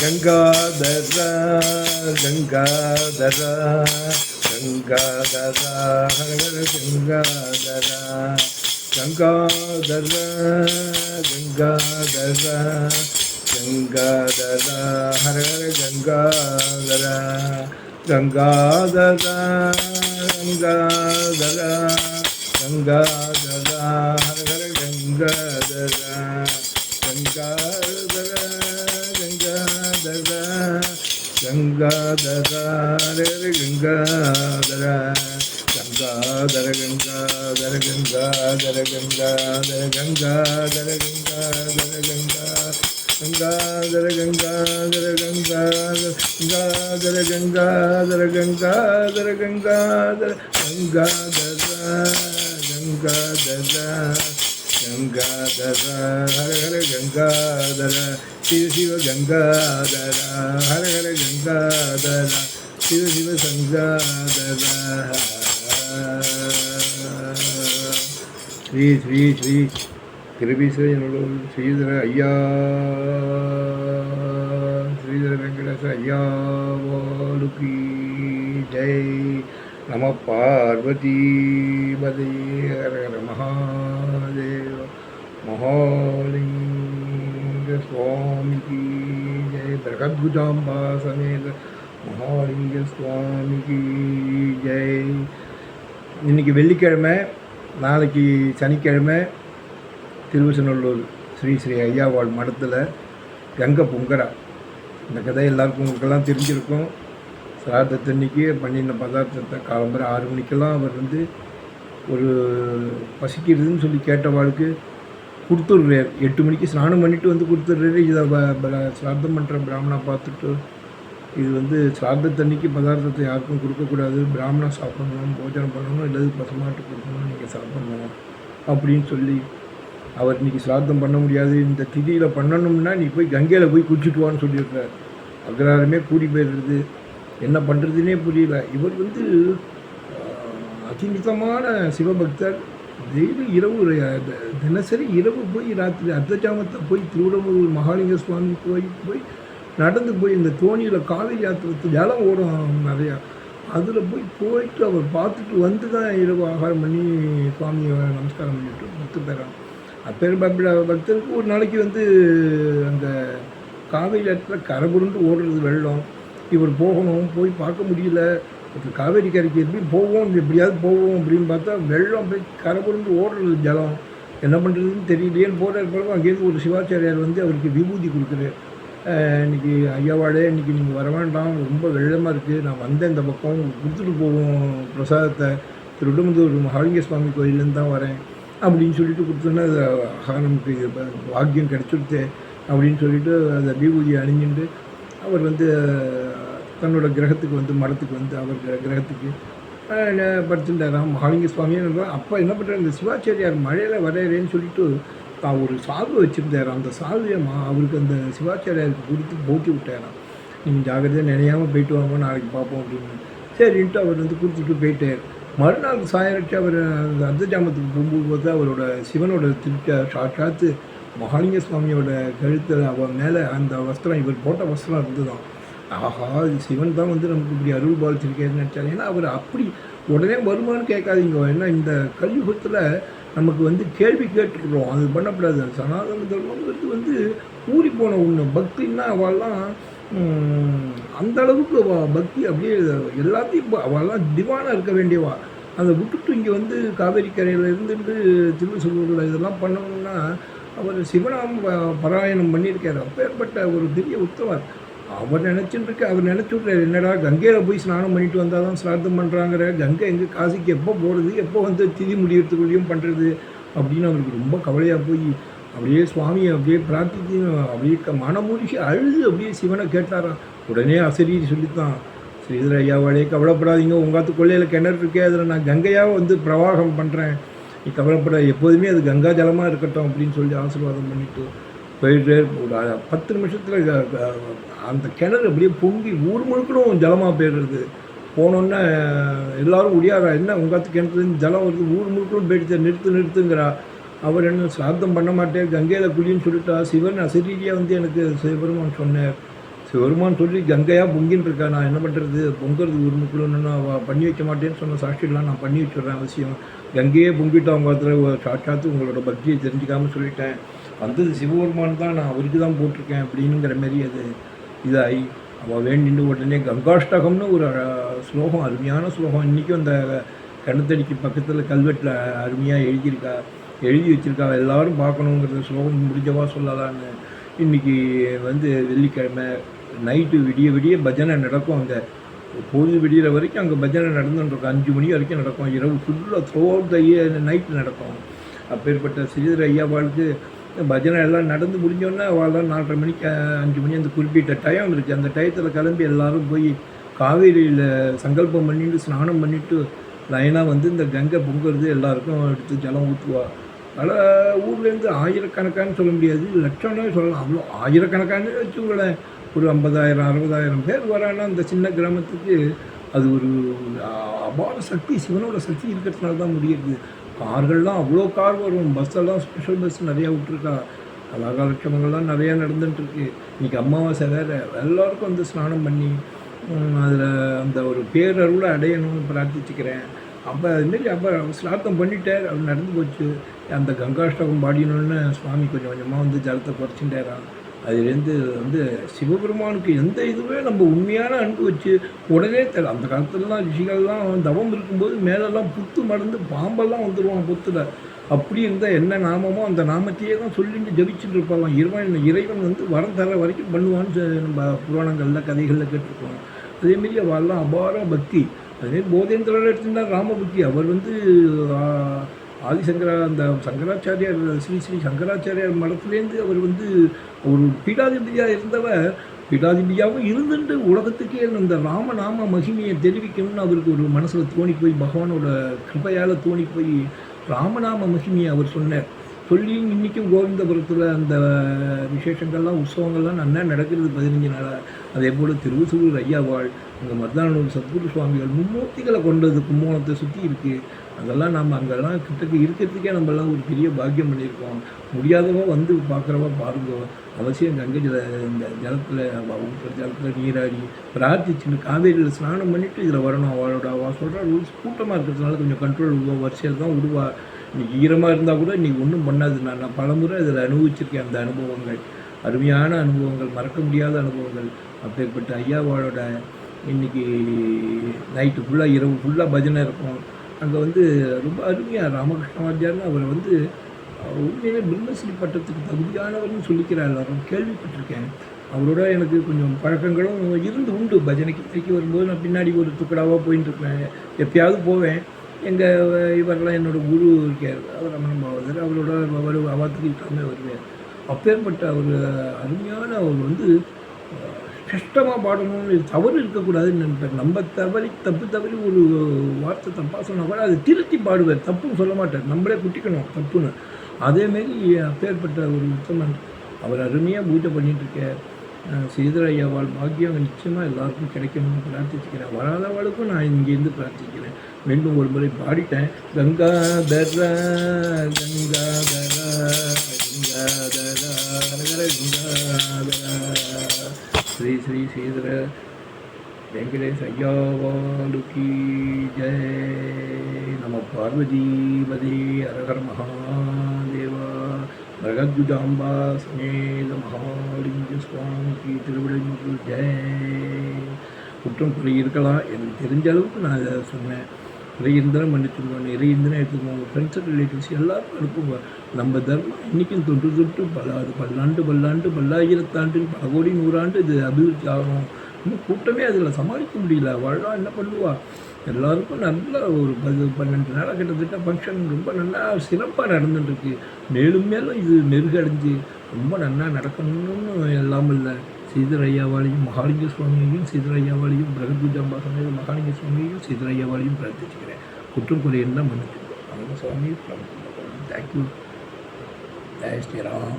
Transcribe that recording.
ಗಂಗಾಧರ ಗಂಗಾಧರ ಗಂಗಾಧರ ಹರಹರ ಗಂಗಾಧರ ಗಂಗಾಧರ ಗಂಗಾಧರ ಗಂಗಾಧರ ಹರಹರ ಗಂಗಾಧರ ಗಂಗಾಧರ ಗಂಗಾಧರ ಗಂಗಾಧರ ಹರಹರ ಗಂಗಾಧರ ಗಂಗಾಧರ கங்காதரா கங்காதரா கங்காதரா கங்காதர கங்காதர கங்காதர கங்காதர கங்காதர கங்காதர கங்கா கங்காதர கங்காதர கங்காதர கங்காதர கங்காதர கங்காதர கங்காதர கங்காதர கங்காதரா கங்காதர ஹர ஹர கங்காதர சிவ சிவ கங்காதர ஹர ஹர கங்காதர சிவ சிவ சங்காதர ஸ்ரீ ஸ்ரீ ஸ்ரீ கிருபீஸ்வரனோட ஸ்ரீதர ஐயா ஸ்ரீதர வெங்கடேச ஐயாவோடுக்கு ஜெய் நம பார்வதி பதே ஹர ஹர மகா மகாலிங்க சுவாமிக்கு ஜெய் பிரகத்புஜாம்பா சமேத மகாலிங்க சுவாமிக்கு ஜெய். இன்னைக்கு வெள்ளிக்கிழமை நாளைக்கு சனிக்கிழமை திருவசநல்லூர் ஸ்ரீ ஸ்ரீ ஐயாவாள் மடத்தில் கங்கை பொங்கரா இந்த கதை எல்லாருக்கும் உங்களுக்கெல்லாம் தெரிஞ்சிருக்கும். சிராதத்தன்னைக்கு பண்ணின பதார்த்தத்தை காலம்பரம் ஆறு மணிக்கெல்லாம் அவர் வந்து ஒரு பசிக்கிறதுன்னு சொல்லி கேட்டவாளுக்கு கொடுத்துட்றாரு எட்டு மணிக்கு ஸ்நானம் பண்ணிட்டு வந்து கொடுத்துட்றாரு இதை ப- பண்ணுற பிராமணா பார்த்துட்டு இது வந்து சிராதத்தன்னைக்கு பதார்த்தத்தை யாருக்கும் கொடுக்கக்கூடாது பிராமணா சாப்பிடணும் போஜனம் பண்ணணும் இல்லது பசுமாட்டு கொடுக்கணும் நீங்கள் சாப்பிடணும் அப்படின்னு சொல்லி அவர் இன்னைக்கு சிராத்தம் பண்ண முடியாது. இந்த திதியில் பண்ணணும்னா நீ போய் கங்கையில் போய் குளிச்சுட்டு வான்னு சொல்லியிருக்கார் அக்ராரமே கூடி போயிடுறது. என்ன பண்ணுறதுனே புரியல. இவர் வந்து ஆஹ், அதிமிதமான சிவபக்தர். டெய்லி இரவு தினசரி இரவு போய் ராத்திரி அர்த்தஜாமத்தை போய் திருவிடம்பூர் மகாலிங்க சுவாமி போய் போய் நடந்து போய் இந்த தோணியில் காவிரி ஆத்திரத்து ஜலம் ஓடும் நிறையா. அதில் போய் போயிட்டு அவர் பார்த்துட்டு வந்து தான் இரவு ஆகாரம் பண்ணி சுவாமியை நமஸ்காரம் பண்ணிட்டு பத்து பெறான் அப்பேர் பக்தருக்கு ஒரு நாளைக்கு வந்து அந்த காவேரி ஆற்றுல கரபுருண்டு ஓடுறது வெள்ளம். இவர் போகணும் போய் பார்க்க முடியல. இப்போ காவேரி கரைக்கு எப்படி போவோம் எப்படியாவது போவோம் அப்படின்னு பார்த்தா வெள்ளம் போய் கரபுருண்டு ஓடுறது ஜலம். என்ன பண்ணுறதுன்னு தெரியலையேன்னு போடுற பிறகு அங்கேருந்து ஒரு சிவாச்சாரியார் வந்து அவருக்கு விபூதி கொடுக்குறாரு. இன்றைக்கி ஐயாவாடே இன்றைக்கி நீங்கள் வர வேண்டாம் ரொம்ப வெள்ளமாக இருக்குது நான் வந்தேன் இந்த பக்கம் கொடுத்துட்டு போவோம் பிரசாதத்தை. திருவிடமுதூர் மகாலிங்க சுவாமி கோயிலேருந்து தான் வரேன் அப்படின்னு சொல்லிட்டு கொடுத்தோன்னா அது நமக்கு பாக்கியம் கிடைச்சிடுச்சு அப்படின்னு சொல்லிட்டு அந்த விபூதியை அணிஞ்சுட்டு அவர் வந்து தன்னோட கிரகத்துக்கு வந்து மடத்துக்கு வந்து அவர் கிரகத்துக்கு படுத்துட்டாராம் மகாலிங்க சுவாமின்னு அப்போ என்ன பண்ணுறாரு இந்த சிவாச்சாரியார் மழையில் வரையறேன்னு சொல்லிட்டு தான் ஒரு சால்வை வச்சுருந்தாராம் அந்த சால்வையை மா அவருக்கு அந்த சிவாச்சாரியாருக்கு கொடுத்து போட்டி விட்டாராம் நீங்கள் ஜாகிரதையாக நினையாமல் போயிட்டு வாங்க நாளைக்கு பார்ப்போம் அப்படின்னு. சரின்ட்டு அவர் வந்து கொடுத்துட்டு போயிட்டார். மறுநாள் சாயரட்சி அவர் அந்த அர்த்தஜாமத்துக்கு போகும்போது அவரோட சிவனோட திருக்க சாட்சாத்து மகாலிங்க சுவாமியோட கழுத்தில் அவன் மேலே அந்த வஸ்திரம் இவர் போட்ட வஸ்திரம் இருந்துதான் ஆஹா சிவன் தான் வந்து நமக்கு இப்படி அருள் பாலிச்சிருக்கேன்னு நினச்சாரு. ஏன்னா அவர் அப்படி உடனே வருமானு கேட்காதீங்க. ஏன்னா இந்த கலியுகத்தில் நமக்கு வந்து கேள்வி கேட்டுக்கிறோம் அது பண்ணக்கூடாது சனாதன தர்மங்கிறது வந்து ஊறி போன ஒன்று பக்தின்னா அவெல்லாம் அந்த அளவுக்கு பக்தி அப்படியே எல்லாத்தையும் அவெல்லாம் திவானாக இருக்க வேண்டியவா? அதை விட்டுட்டு இங்கே வந்து காவேரி கரையில் இருந்துட்டு திருவள்ளூரில் இதெல்லாம் பண்ணணும்னா அவர் சிவனாம் பாராயணம் பண்ணியிருக்காரு. அப்பேற்பட்ட ஒரு பெரிய உத்தவர் அவர் நினச்சின்னு அவர் நினச்சி என்னடா கங்கையில் போய் ஸ்நானம் பண்ணிட்டு வந்தால் தான் சிரார்த்தம் பண்ணுறாங்கிற கங்கை எங்கே காசிக்கு எப்போ போகிறது எப்போ வந்து திதி முடியறதுக்குள்ளேயும் பண்ணுறது அப்படின்னு அவருக்கு ரொம்ப கவலையாக போய் அப்படியே சுவாமியை அப்படியே பிரார்த்தித்து அப்படியே க- அழுது அப்படியே சிவனை கேட்டாராம். உடனே அசரீரி சொல்லித்தான் ஸ்ரீதர ஐயாவாலே கவலைப்படாதீங்க உங்காத்து கொள்ளையில் கிணறு இருக்கே அதில் நான் கங்கையாக வந்து பிரவாகம் பண்ணுறேன் நீ கவலைப்பட எப்போதுமே அது கங்கா ஜலமாக இருக்கட்டும் அப்படின்னு சொல்லி ஆசீர்வாதம் பண்ணிட்டு போயிட்டே இருக்கக்கூடாது பத்து நிமிஷத்தில் அந்த கிணறு அப்படியே பொங்கி ஊர் முழுக்கணும் ஜலமாக போயிடுறது. போனோன்னே எல்லோரும் ஒடியாரா என்ன உங்காத்து கிணத்துலேருந்து ஜலம் வருது ஊர் முழுக்கணும் போயிடுச்சு நிறுத்து நிறுத்துங்கிறா. அவர் என்ன சிராத்தம் பண்ண மாட்டேன் கங்கையில் குழின்னு சொல்லிட்டா சிவன் அசரீரியாக வந்து எனக்கு சிவபெருமான் சொன்னேன் சிவருமான் சொல்லி கங்கையாக பொங்கின்னு இருக்கா நான் என்ன பண்ணுறது பொங்குறது உரிமைக்குள்ளே நான் பண்ணி வைக்க மாட்டேன்னு சொன்ன சாட்சியெல்லாம் நான் பண்ணி வச்சுடுறேன் அவசியம். கங்கையே பொங்கிட்டு அவங்க இடத்துல சாட்சாத்து உங்களோட பக்தியை தெரிஞ்சுக்காமல் சொல்லிட்டேன். வந்தது சிவபெருமான் தான் நான் அவருக்கு தான் போட்டிருக்கேன் அப்படிங்கிற மாரி அது இதாகி. அவள் வேண்டின்னு உடனே கங்காஷ்டகம்னு ஒரு ஸ்லோகம் அருமையான ஸ்லோகம். இன்றைக்கும் அந்த கணத்தடிக்கு பக்கத்தில் கல்வெட்டில் அருமையாக எழுதியிருக்கா எழுதி வச்சுருக்கா. எல்லாரும் பார்க்கணுங்கிறத ஸ்லோகம் முடிஞ்சவா சொல்லலான்னு. இன்றைக்கி வந்து வெள்ளிக்கிழமை நைட்டு விடிய விடிய பஜனை நடக்கும் அங்கே. பொழுது விடிகிற வரைக்கும் அங்கே பஜனை நடந்துட்டுருக்கும் அஞ்சு மணி வரைக்கும் நடக்கும். இரவு ஃபுல்லாக த்ரோ அவுட் த நைட்டு நடக்கும். அப்பேற்பட்ட ஸ்ரீதர் ஐயாவாளுக்கு பஜனை எல்லாம் நடந்து முடிஞ்சோடனே அவள்லாம் நாலரை மணிக்கு அஞ்சு மணி அந்த குறிப்பிட்ட டைம் இருக்குது அந்த டயத்தில் கிளம்பி எல்லாரும் போய் காவேரியில் சங்கல்பம் பண்ணிட்டு ஸ்நானம் பண்ணிட்டு லைனாக வந்து இந்த கங்கை பொங்குறது எல்லாருக்கும் எடுத்து ஜலம் ஊற்றுவா பல ஊர்லேருந்து ஆயிரக்கணக்கான்னு சொல்ல முடியாது லட்சம்னே சொல்லலாம். அவ்வளோ ஆயிரக்கணக்கான்னு வச்சுங்களேன் ஒரு ஐம்பதாயிரம் அறுபதாயிரம் பேர் வரான்னா அந்த சின்ன கிராமத்துக்கு அது ஒரு அபார சக்தி சிவனோட சக்தி இருக்கிறதுனால தான் முடியுது. கார்கள்லாம் அவ்வளோ கார் வரும். பஸ்ஸெல்லாம் ஸ்பெஷல் பஸ் நிறையா விட்ருக்கா கலாகாலட்சணங்கள்லாம் நிறையா நடந்துட்டுருக்கு. இன்றைக்கி அமாவாசை வேறு. எல்லாருக்கும் வந்து ஸ்நானம் பண்ணி அதில் அந்த ஒரு பேரருளை அடையணும்னு பிரார்த்திச்சுக்கிறேன். அப்போ அதுமாரி அப்போ ஸ்நாத்தம் பண்ணிட்டார். அப்படி நடந்து போச்சு. அந்த கங்காஷ்டகம் பாடினோன்னு சுவாமி கொஞ்சம் கொஞ்சமாக வந்து ஜலத்தை குறைச்சிட்டாராம் அதுலேருந்து வந்து சிவபெருமானுக்கு எந்த இதுவே நம்ம உண்மையான அன்பு வச்சு உடனே தெரியல அந்த காலத்துலலாம் ரிஷிகள்லாம் தவம் இருக்கும்போது மேலெல்லாம் புத்து மடந்து பாம்பெல்லாம் வந்துடுவான் புத்தில். அப்படி இருந்தால் என்ன நாமமோ அந்த நாமத்தையே தான் சொல்லிட்டு ஜபிச்சுட்டு இருப்பாங்க. இறைவன் இறைவன் வந்து வரம் தர வரைக்கும் பண்ணுவான்னு சொ- நம்ம புராணங்களில் கதைகளில் கேட்டிருக்கோம் அதேமாரி அவெல்லாம் அபார பக்தி. அதேமாரி போதேந்திரர் எடுத்துட்டா ராமபக்தி. அவர் வந்து ஆதிசங்கரா அந்த சங்கராச்சாரியார் ஸ்ரீ ஸ்ரீ சங்கராச்சாரியார் மடத்துலேருந்து அவர் வந்து ஒரு பீடாதிபதியாக இருந்தவர். பீடாதிபதியாகவும் இருந்துட்டு உலகத்துக்கே இந்த ராமநாம மகிமையை தெரிவிக்கணும்னு அவருக்கு ஒரு மனசில் தோணி போய் பகவானோட கிருபையால் தோணி போய் ராமநாம மகிமையை அவர் சொன்னார். சொல்லி இன்றைக்கும் கோவிந்தபுரத்தில் அந்த விசேஷங்கள்லாம் உற்சவங்கள்லாம் நல்லா நடக்கிறது பதினஞ்சு நாளாக அதே போல் திருவசூர் ஐயாவாள் அங்கே மத்தானூர் சத்குரு சுவாமிகள் மும்மூர்த்திகளை கொண்டது கும்போணத்தை சுற்றி இருக்குது அதெல்லாம் நம்ம அங்கெல்லாம் கிட்டக்கு இருக்கிறதுக்கே நம்மளாம் ஒரு பெரிய பாக்கியம் பண்ணியிருக்கோம். முடியாதவங்க வந்து பார்க்குறவா பாருங்க. அவசியம் கங்கை ஜல இந்த ஜலத்தில் ஜலத்தில் நீராடி பிரார்த்திச்சுன்னு காவேரியில் ஸ்நானம் பண்ணிவிட்டு இதில் வரணும். அவளோட அவள் சொல்கிற ரூல்ஸ் கூட்டமாக இருக்கிறதுனால கொஞ்சம் கண்ட்ரோல் விடுவா வரிசையில் தான் விடுவா. இன்னைக்கு ஈரமாக இருந்தால் கூட இன்றைக்கி ஒன்றும் பண்ணாது. நான் நான் பலமுறை அதில் அனுபவிச்சிருக்கேன் அந்த அனுபவங்கள். அருமையான அனுபவங்கள் மறக்க முடியாத அனுபவங்கள். அப்பேற்பட்ட ஐயாவோட இன்னைக்கு நைட்டு ஃபுல்லாக இரவு ஃபுல்லாக பஜனை இருக்கும். அங்கே வந்து ரொம்ப அருமையாக ராமகிருஷ்ண அவரை அவர் வந்து உண்மையிலே பிரம்மஸ்ரீ பட்டத்துக்கு தகுதியானவர்னு சொல்லிக்கிறார். எல்லாரும் கேள்விப்பட்டிருக்கேன். அவரோட எனக்கு கொஞ்சம் பழக்கங்களும் இருந்து உண்டு. பஜனைக்கு திருக்கி வரும்போது நான் பின்னாடி ஒரு துக்கடாவாக போயின்னு இருப்பேன். எப்பயாவது போவேன். எங்கள் இவரெல்லாம் என்னோடய குரு இருக்கார். அவர் ரமண பாவதர் அவரோட அவர் அவாத்துக்கு இருக்காமல் வருவார் அப்பேற்பட்ட ஒரு அருமையான அவர் வந்து கஷ்டமாக பாடணும்னு தவறு இருக்கக்கூடாதுன்னு நினைப்பார் நம்ம தவறி தப்பு தவறி ஒரு வார்த்தை தப்பாக சொன்னால் கூட அதை திருத்தி பாடுவார் தப்புன்னு சொல்ல மாட்டார் நம்மளே குட்டிக்கணும் தப்புன்னு. அதேமாரி அப்பேற்பட்ட ஒரு உத்தமன் அவர் அருமையாக பூஜை பண்ணிட்டு இருக்கார் ஐயாவால் பாக்கியம் நிச்சயமாக எல்லாருக்கும் கிடைக்கணும்னு பிரார்த்திச்சுக்கிறேன். வராதவாளுக்கும் நான் இங்கேருந்து பிரார்த்திக்கிறேன். மீண்டும் ஒரு முறை பாடிட்டேன். கங்காதர கங்காதர கங்காதர ஹரஹர ஸ்ரீ ஸ்ரீ ஸ்ரீதர வெங்கடேஷ் ஐயாவாலுக்கு ஜெய். நம பார்வதிபதி அரகர மகா. பிரகத்குஜாம்பா சமேத மகாலிங்க சுவாமிக்கு திருவிடைமுக்கு ஜெய் குற்றம் குறை இருக்கலாம் எனக்கு தெரிஞ்ச அளவுக்கு நான் இதை சொன்னேன். குறை இருந்தாலும் மன்னிச்சுருவோம் நிறைய இருந்தாலும் எடுத்துக்குவோம் உங்கள் ஃப்ரெண்ட்ஸ் ரிலேட்டிவ்ஸ் எல்லாரும் அனுப்புங்க. நம்ம தர்மம் இன்றைக்கும் தொன்று தொட்டு பல அது பல்லாண்டு பல்லாண்டு பல்லாயிரத்தாண்டு பல கோடி நூறாண்டு இது அபிவிருத்தி ஆகணும் இன்னும் கூட்டமே அதில் சமாளிக்க முடியல. வாழலாம் என்ன பண்ணுவா? எல்லாருக்கும் நல்ல ஒரு பது பன்னெண்டு நாளாக கிட்டத்தட்ட ஃபங்க்ஷன் ரொம்ப நல்லா சிறப்பாக நடந்துட்டுருக்கு. மேலும் மேலும் இது நெருகடைஞ்சு ரொம்ப நல்லா நடக்கணும்னு எல்லாம் இல்லை. சீதரையாவாலையும் மகாலிங்க சுவாமியையும் சீதரையாவாலையும் ஐயாவாலையும் பிரகத்பூஜாம்பா மகாலிங்க சுவாமியையும் சீதரையாவாலையும் பிரார்த்திச்சுக்கிறேன். குற்றம் குறை தான் மன்னிச்சுக்கோ. அவங்க சுவாமி தேங்க்யூ ஜெய் ஸ்ரீராம்.